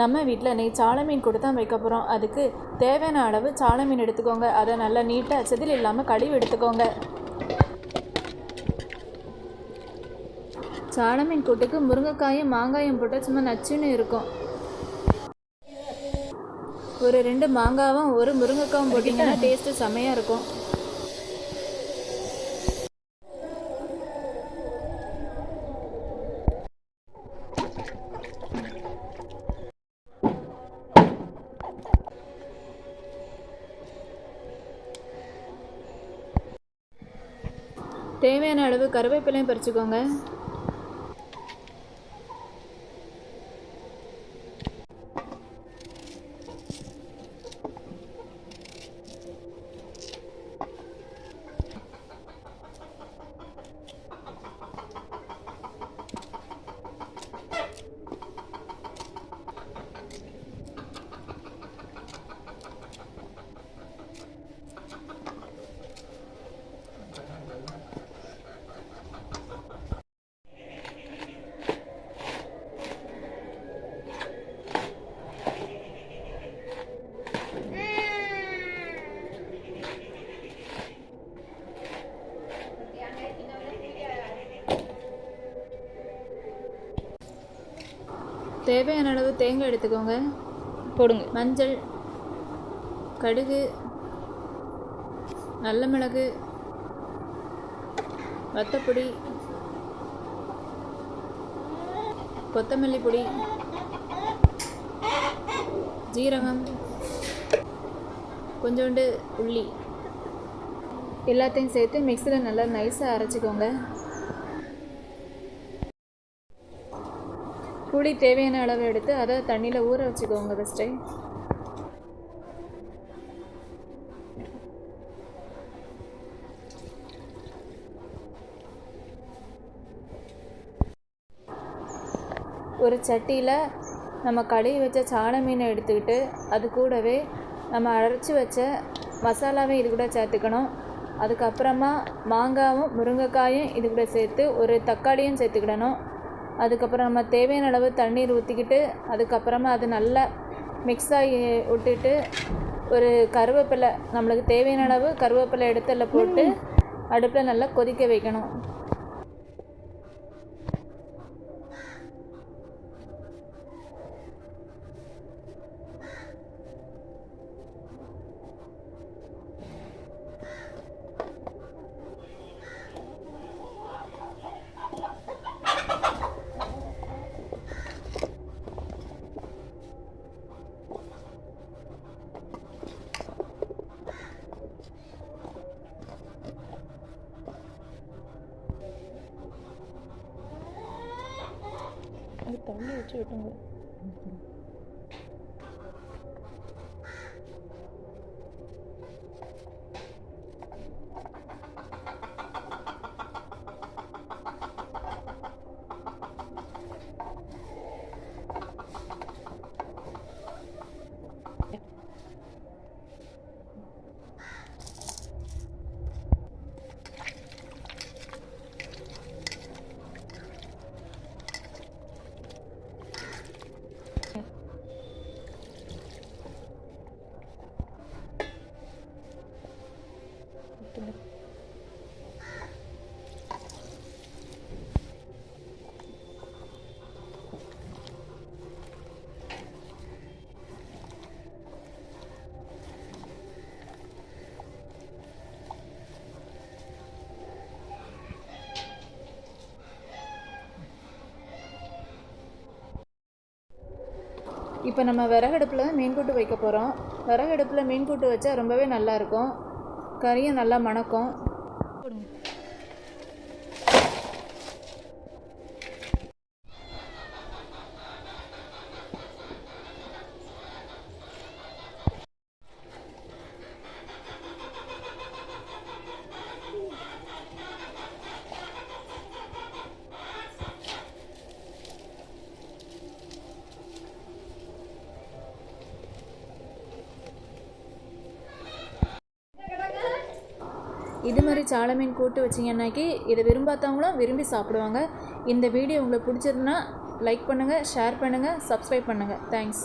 நம்ம வீட்டில் நெய் சால மீன் கொடுத்து தான் வைக்க போகிறோம் அதுக்கு தேவையான அளவு சால மீன் எடுத்துக்கோங்க. அதை நல்லா நீட்டாக செதில் இல்லாமல் கழுவி எடுத்துக்கோங்க. சால மீன் கூட்டுக்கு முருங்கைக்காயும் மாங்காயும் போட்டால் சும்மா நச்சுன்னு இருக்கும். ஒரு ரெண்டு மாங்காவும் ஒரு முருங்கைக்காவும் போட்டிங்கன்னா டேஸ்ட்டு செமையாக இருக்கும். தேவையான அளவு கருவேப்பிலையும் பறிச்சுக்கோங்க. தேவையான அளவு தேங்காய் எடுத்துக்கோங்க. போடுங்க. மஞ்சள் கடுகு நல்ல மிளகு வத்தப்பொடி கொத்தமல்லி பொடி ஜீரகம் கொஞ்சோண்டு உள்ளி. எல்லாத்தையும் சேர்த்து மிக்சியில் நல்லா நைஸாக அரைச்சிக்கோங்க. புளி தேவையான அளவு எடுத்து அதை தண்ணியில் ஊற வச்சுக்கோங்க ஃபஸ்ட்டு ஒரு சட்டியில் நம்ம கழுவி வச்ச சாண மீனை எடுத்துக்கிட்டு அது கூடவே நம்ம அரைச்சி வச்ச மசாலாவை இது கூட சேர்த்துக்கணும். அதுக்கப்புறமா மாங்காவும் முருங்கைக்காயும் இது கூட சேர்த்து ஒரு தக்காளியும் சேர்த்துக்கிடணும். அதுக்கப்புறம் நம்ம தேவையான அளவு தண்ணீர் ஊற்றிக்கிட்டு அதுக்கப்புறமா அது நல்லா மிக்ஸ் ஆகி விட்டுட்டு ஒரு கருவேப்பிலை நம்மளுக்கு தேவையான அளவு கருவேப்பிலை எடுத்து அதில் போட்டு அடுப்பில் நல்லா கொதிக்க வைக்கணும். அது தண்ணி வச்சு விட்டுங்க ஊற்றுங்க இப்போ நம்ம விறகடுப்பில் மீன் கூட்டு வைக்க போகிறோம் விறகடுப்பில் மீன் கூட்டு வச்சா ரொம்பவே நல்லாயிருக்கும் கறியும் நல்லா மணக்கும். இது மாதிரி சால மீன் கூட்டு வச்சிங்கன்னாக்கி இதை விரும்பாதவங்களும் விரும்பி சாப்பிடுவாங்க. இந்த வீடியோ உங்களுக்கு பிடிச்சிருந்தா லைக் பண்ணுங்கள் ஷேர் பண்ணுங்கள் சப்ஸ்கிரைப் பண்ணுங்கள் தேங்க்ஸ்